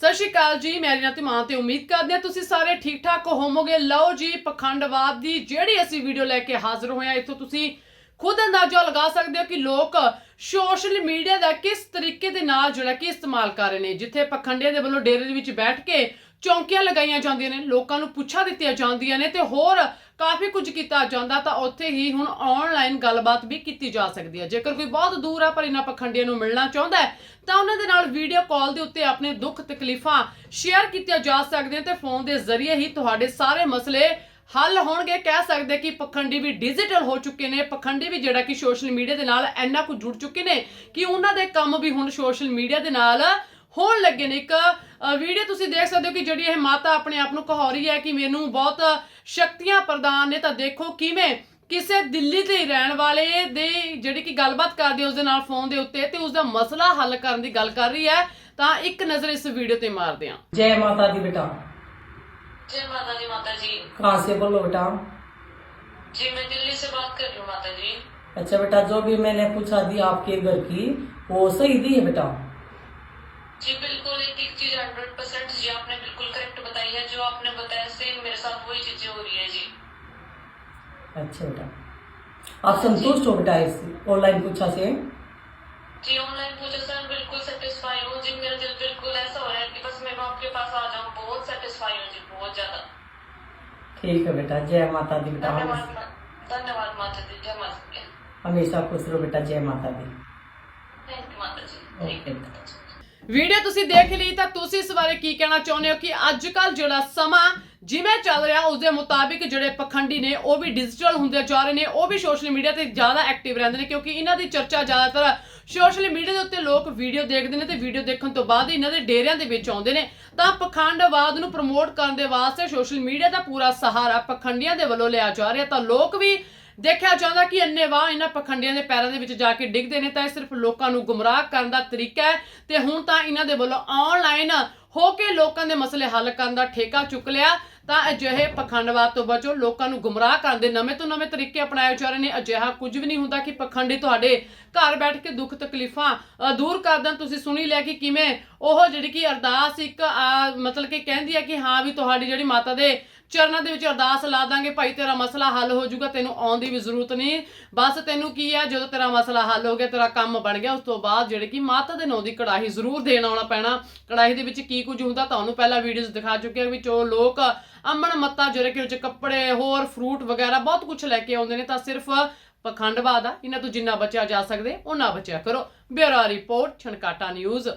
ਸਤਿ ਸ਼੍ਰੀ ਅਕਾਲ ਜੀ, ਮੈਂ ਨਾਮ ਮਾਂ ਤੇ ਉਮੀਦ ਕਰਦੇ ਹਾਂ ਤੁਸੀਂ ਸਾਰੇ ਠੀਕ ਠਾਕ ਹੋਵੋਗੇ। ਲਓ ਜੀ, ਪਖੰਡਵਾਦ ਦੀ ਜਿਹੜੀ ਅਸੀਂ ਵੀਡੀਓ ਲੈ ਕੇ ਹਾਜ਼ਰ ਹੋਏ ਹਾਂ, ਇੱਥੋਂ ਤੁਸੀਂ ਖੁਦ ਅੰਦਾਜ਼ਾ ਲਗਾ ਸਕਦੇ ਹੋ ਕਿ ਲੋਕ ਸੋਸ਼ਲ ਮੀਡੀਆ ਦਾ ਕਿਸ ਤਰੀਕੇ ਦੇ ਨਾਲ ਜਿਹੜਾ ਕਿ ਇਸਤੇਮਾਲ ਕਰ ਰਹੇ ਨੇ। ਜਿੱਥੇ ਪਖੰਡੀਆਂ ਦੇ ਵੱਲੋਂ ਡੇਰੇ ਦੇ ਵਿੱਚ ਬੈਠ ਕੇ ਚੌਂਕੀਆਂ ਲਗਾਈਆਂ ਜਾਂਦੀਆਂ ਨੇ, ਲੋਕਾਂ ਨੂੰ ਪੁੱਛਾਂ ਦਿੱਤੀਆਂ ਜਾਂਦੀਆਂ ਨੇ ਤੇ ਹੋਰ ਕਾਫੀ ਕੁਝ ਕੀਤਾ ਜਾਂਦਾ ਤਾਂ ਉੱਥੇ ਹੀ ਹੁਣ ਆਨਲਾਈਨ ਗੱਲਬਾਤ ਵੀ ਕੀਤੀ ਜਾ ਸਕਦੀ ਹੈ। ਜੇਕਰ ਕੋਈ ਬਹੁਤ ਦੂਰ ਆ ਪਰ ਇਹਨਾਂ ਪਖੰਡੀਆਂ ਨੂੰ ਮਿਲਣਾ ਚਾਹੁੰਦਾ ਹੈ, ਤਾਂ ਉਹਨਾਂ ਦੇ ਨਾਲ ਵੀਡੀਓ ਕਾਲ ਦੇ ਉੱਤੇ ਆਪਣੇ ਦੁੱਖ ਤਕਲੀਫਾਂ ਸ਼ੇਅਰ ਕੀਤੀਆਂ ਜਾ ਸਕਦੀਆਂ ਤੇ ਫੋਨ ਦੇ ਜ਼ਰੀਏ ਹੀ ਤੁਹਾਡੇ ਸਾਰੇ ਮਸਲੇ ਹੱਲ ਹੋਣਗੇ। ਕਹਿ ਸਕਦੇ ਕਿ ਪਖੰਡੀ ਵੀ ਡਿਜੀਟਲ ਹੋ ਚੁੱਕੇ ਨੇ, ਪਖੰਡੀ ਵੀ ਜਿਹੜਾ ਕਿ ਸੋਸ਼ਲ ਮੀਡੀਆ ਦੇ ਨਾਲ ਇੰਨਾ ਕੁ ਜੁੜ ਚੁੱਕੇ ਨੇ ਕਿ ਉਹਨਾਂ ਦੇ ਕੰਮ ਵੀ ਹੁਣ ਸੋਸ਼ਲ ਮੀਡੀਆ ਦੇ ਨਾਲ ਹੋਣ ਲੱਗੇ ਨੇ ਇੱਕ ਵੀਡੀਓ ਤੁਸੀਂ ਦੇਖ ਸਕਦੇ ਹੋ ਕਿ ਜਿਹੜੀ ਇਹ ਮਾਤਾ ਆਪਣੇ ਆਪ ਨੂੰ ਕਹੋ ਰਹੀ ਹੈ ਕਿ ਮੈਨੂੰ ਬਹੁਤ ਸ਼ਕਤੀਆਂ ਪ੍ਰਦਾਨ ਨੇ ਤਾਂ ਦੇਖੋ ਕਿਵੇਂ ਕਿਸੇ ਦਿੱਲੀ ਦੇ ਹੀ ਰਹਿਣ ਵਾਲੇ ਦੇ ਜਿਹੜੀ ਕਿ ਗੱਲਬਾਤ ਕਰਦੀ ਹੈ ਉਸ ਦੇ ਨਾਲ ਫੋਨ ਦੇ ਉੱਤੇ ਤੇ ਉਸ ਦਾ ਮਸਲਾ ਹੱਲ ਕਰਨ ਦੀ ਗੱਲ ਕਰ ਰਹੀ ਹੈ ਤਾਂ ਇੱਕ ਨਜ਼ਰ ਇਸ ਵੀਡੀਓ ਤੇ ਮਾਰਦੇ ਹਾਂ जय माता दी बेटा जय माता दी माता जी कहाँ से बोलो बेटा जी मैं दिल्ली से बात कर रही हूँ माता जी अच्छा बेटा जो भी मैंने पूछा दी आपके घर की वो सही दी है बेटा बताया सेम मेरे साथ वही चीजें हो रही है जी अच्छा बेटा आप संतुष्ट हो बेटा इस ऑनलाइन पूछा से जी ऑनलाइन पूछा से मैं बिल्कुल सेटिस्फाई हूँ जी मेरा दिल बिल्कुल ऐसा हो रहा है कि बस मैं आपके पास आ जाऊँ बहुत सेटिस्फाई हूँ जी बहुत ज्यादा ठीक है बेटा जय माता दी बेटा धन्यवाद हमेशा मा- धन्यवाद माता जी जय माता दी हमेशा खुश रहो बेटा जय माता दी थैंक यू माता जी थैंक यू माता जी ਵੀਡੀਓ ਤੁਸੀਂ ਦੇਖ ਲਈ ਤਾਂ ਤੁਸੀਂ ਇਸ ਬਾਰੇ ਕੀ ਕਹਿਣਾ ਚਾਹੁੰਦੇ ਹੋ ਕਿ ਅੱਜ ਕੱਲ ਜਿਹੜਾ ਸਮਾਂ ਜਿਵੇਂ ਚੱਲ ਰਿਹਾ ਉਸ ਦੇ ਮੁਤਾਬਿਕ ਜਿਹੜੇ ਪਖੰਡੀ ਨੇ, ਉਹ ਵੀ ਡਿਜੀਟਲ ਹੁੰਦੇ ਜਾ ਰਹੇ ਨੇ, ਉਹ ਵੀ ਸੋਸ਼ਲ ਮੀਡੀਆ ਤੇ ਜ਼ਿਆਦਾ ਐਕਟਿਵ ਰਹਿੰਦੇ ਨੇ, ਕਿਉਂਕਿ ਇਹਨਾਂ ਦੀ ਚਰਚਾ ਜ਼ਿਆਦਾਤਰ ਸੋਸ਼ਲ ਮੀਡੀਆ ਦੇ ਉੱਤੇ ਲੋਕ ਵੀਡੀਓ ਦੇਖਦੇ ਨੇ ਤੇ ਵੀਡੀਓ ਦੇਖਣ ਤੋਂ ਬਾਅਦ ਹੀ ਇਹਨਾਂ ਦੇ ਡੇਰਿਆਂ ਦੇ ਵਿੱਚ ਆਉਂਦੇ ਨੇ। ਤਾਂ ਪਖੰਡਵਾਦ ਨੂੰ ਪ੍ਰਮੋਟ ਕਰਨ ਦੇ ਵਾਸਤੇ ਸੋਸ਼ਲ ਮੀਡੀਆ ਦਾ ਪੂਰਾ ਸਹਾਰਾ ਪਖੰਡੀਆਂ ਦੇ ਵੱਲੋਂ ਲਿਆ ਜਾ ਰਿਹਾ, ਤਾਂ ਲੋਕ ਵੀ ਦੇਖਿਆ ਜਾਂਦਾ ਕਿ ਅੰਨੇਵਾਹ ਇਹਨਾਂ ਪਖੰਡੀਆਂ ਦੇ ਪੈਰਾਂ ਦੇ ਵਿੱਚ ਜਾ ਕੇ ਡਿੱਗਦੇ ਨੇ, ਤਾਂ ਇਹ ਸਿਰਫ ਲੋਕਾਂ ਨੂੰ ਗੁੰਮਰਾਹ ਕਰਨ ਦਾ ਤਰੀਕਾ ਹੈ ਤੇ ਹੁਣ ਤਾਂ ਇਹਨਾਂ ਦੇ ਵੱਲੋਂ ਆਨਲਾਈਨ ਹੋ ਕੇ ਲੋਕਾਂ ਦੇ ਮਸਲੇ ਹੱਲ ਕਰਨ ਦਾ ਠੇਕਾ ਚੁੱਕ ਲਿਆ। ਤਾਂ ਅਜਿਹੇ ਪਖੰਡਵਾਦ ਤੋਂ ਬਚੋ, ਲੋਕਾਂ ਨੂੰ ਗੁੰਮਰਾਹ ਕਰਨ ਦੇ ਨਵੇਂ ਤੋਂ ਨਵੇਂ ਤਰੀਕੇ ਅਪਣਾਏ ਜਾ ਰਹੇ ਨੇ। ਅਜਿਹਾ ਕੁਝ ਵੀ ਨਹੀਂ ਹੁੰਦਾ ਕਿ ਪਖੰਡੀ ਤੁਹਾਡੇ ਘਰ ਬੈਠ ਕੇ ਦੁੱਖ ਤਕਲੀਫਾਂ ਦੂਰ ਕਰ ਦੇਣ। ਤੁਸੀਂ ਸੁਣੀ ਲਿਆ ਕਿ ਕਿਵੇਂ ਉਹ ਜਿਹੜੀ ਕਿ ਅਰਦਾਸ ਇੱਕ ਮਤਲਬ ਕਿ ਕਹਿੰਦੀ ਹੈ ਕਿ ਹਾਂ ਵੀ ਤੁਹਾਡੀ ਜਿਹੜੀ ਮਾਤਾ ਦੇ ਚਰਨਾਂ ਦੇ ਵਿੱਚ ਅਰਦਾਸ ਲਾ ਦਾਂਗੇ, ਭਾਈ ਤੇਰਾ ਮਸਲਾ ਹੱਲ ਹੋ ਜਾਊਗਾ, ਤੈਨੂੰ ਆਉਣ ਦੀ ਵੀ ਜ਼ਰੂਰਤ ਨਹੀਂ। ਬਸ ਤੈਨੂੰ ਕੀ ਹੈ, ਜਦੋਂ ਤੇਰਾ ਮਸਲਾ ਹੱਲ ਹੋ ਗਿਆ, ਤੇਰਾ ਕੰਮ ਬਣ ਗਿਆ, ਉਸ ਤੋਂ ਬਾਅਦ ਜਿਹੜੇ ਕਿ ਮਾਤਾ ਦੇ ਨਾਂ ਦੀ ਕੜਾਹੀ ਜ਼ਰੂਰ ਦੇਣ ਆਉਣਾ ਪੈਣਾ। ਕੜਾਹੀ ਦੇ ਵਿੱਚ ਕੀ ਕੁਝ ਹੁੰਦਾ, ਤੁਹਾਨੂੰ ਪਹਿਲਾਂ ਵੀਡੀਓਜ਼ ਦਿਖਾ ਚੁੱਕੇ ਹਾਂ ਵਿੱਚ ਉਹ ਲੋਕ ਅਮਨ ਮੱਤਾ, ਜਿਹੜੇ ਕਿ ਉਹ 'ਚ ਕੱਪੜੇ, ਹੋਰ ਫਰੂਟ ਵਗੈਰਾ, ਬਹੁਤ ਕੁਝ ਲੈ ਕੇ ਆਉਂਦੇ ਨੇ, ਤਾਂ ਸਿਰਫ ਪਖੰਡਵਾਦ ਆ। ਇਹਨਾਂ ਤੋਂ ਜਿੰਨਾ ਬਚਿਆ ਜਾ ਸਕਦੇ, ਉਹਨਾਂ ਬਚਿਆ ਕਰੋ। Bureau report, Chhankata news.